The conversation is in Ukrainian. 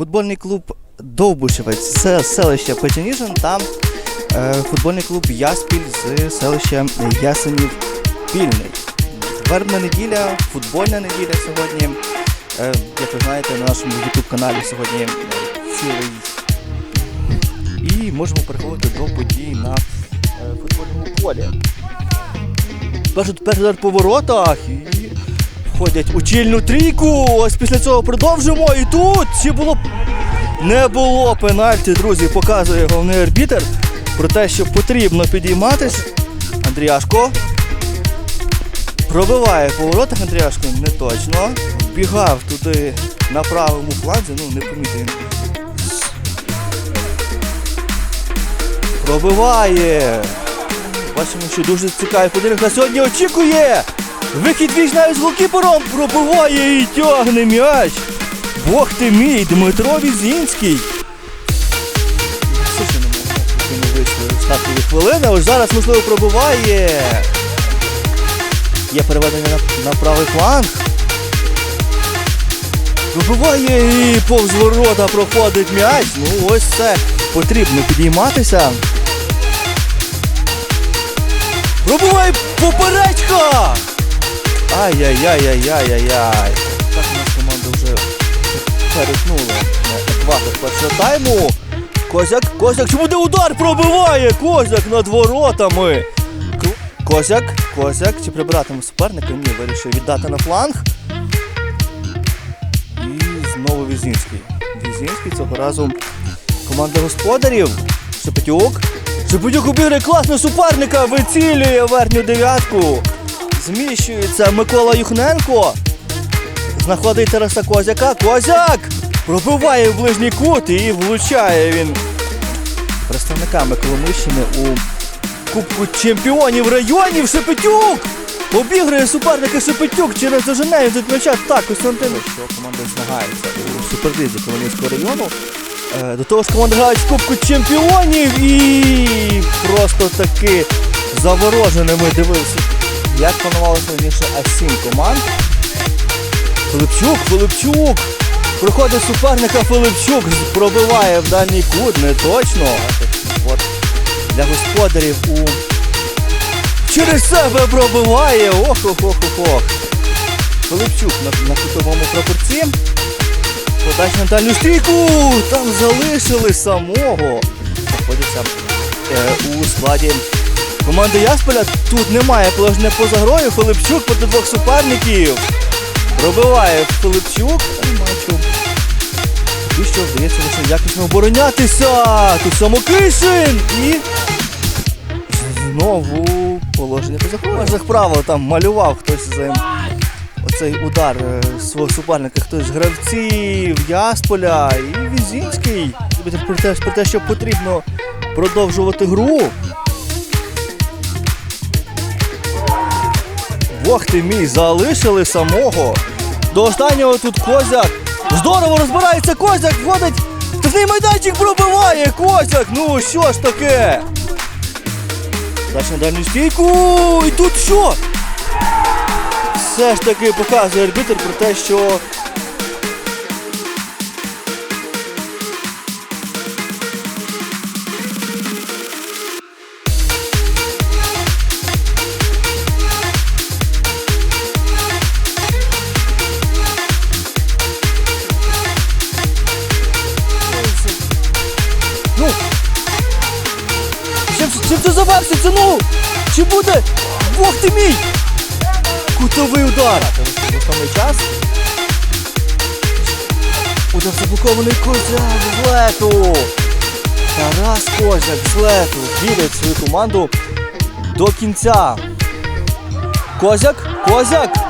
Футбольний клуб Довбушевець з селища Печеніжин та е, футбольний клуб Яспіль з селища Ясенів Пільний. Вербна неділя, футбольна неділя сьогодні. Е, як ви знаєте, на нашому YouTube каналі сьогодні е, цілий. І можемо переходити до подій на е, футбольному полі. Перший удар по воротах і входять у чільну трійку. Ось після цього продовжимо. І тут чи було не було пенальті, друзі, показує головний арбітер про те, що потрібно підійматись. Андріашко пробиває по воротах Андріашко не точно. Бігав туди на правому фланзі, ну не помітив. Пробиває. Бачимо, що дуже цікавий поєдинок на сьогодні очікує. Вихід віч навіть з голкіпером пробиває і тягне м'яч. Бог ти мій, Дмитро Візінський. Стартові хвилини, ось зараз, можливо, пробиває. Є переведення на, на правий фланг. Пробиває і повз ворота проходить м'яч. Ну ось це потрібно підійматися. Пробиває поперечка! Ай-яй-яй-яй-яй-яй-яй. Так у нас команда вже перетнула екватор першого тайму. Козяк, Козяк, чи буде удар? Пробиває! Козяк над воротами. Козяк, Козяк, чи прибиратиме суперника? Ні, вирішив віддати на фланг. І знову Візінський. Візінський цього разу команда господарів. Шепетюк. Шепетюк обіграє класно суперника, вицілює верхню дев'ятку. Зміщується Микола Юхненко. Знаходить Тараса Козяка. Козяк! Пробиває в ближній кут і влучає він представниками Коломийщини у Кубку чемпіонів районів Шепетюк! Обіграє суперника Шепетюк через доженею тут м'яча. Так, Костянтин, що команда змагається у суперлізі Коломийського району. Е, До того ж команда грають в Кубку чемпіонів і просто таки завороженими дивився. Як планувалося раніше А7 команд. Филипчук, Филипчук! Проходить суперника Филипчук, пробиває в дальній кут, не точно. От для господарів у через себе пробиває. Ох, ох, ох, ох, ох. Филипчук на, на кутовому прапорці. Подача на дальню стійку. Там залишили самого. Знаходиться е, у складі команди Ясполя. Тут немає положення поза грою. Филипчук проти двох суперників. Пробиває Филипчук. І що вдається лише якісно оборонятися. Тут самокишин і знову положення поза грою. Аж правило там малював хтось за оцей удар е, свого суперника, хтось з гравців Ясполя і Візінський. Те, про те, що потрібно продовжувати гру. Бог ти мій, залишили самого. До останнього тут Козяк. Здорово розбирається Козяк, входить. Штрафний майданчик пробиває Козяк. Ну що ж таке? Дальше на дальню стійку. І тут що? Все ж таки показує арбітр про те, що. Чим, чим це завершиться? Ну! Чи буде? Бог ти мій! Кутовий удар! Основний час. Удар заблокований Козяк з лету! Тарас Козяк з лету вірить свою команду до кінця. Козяк, Козяк!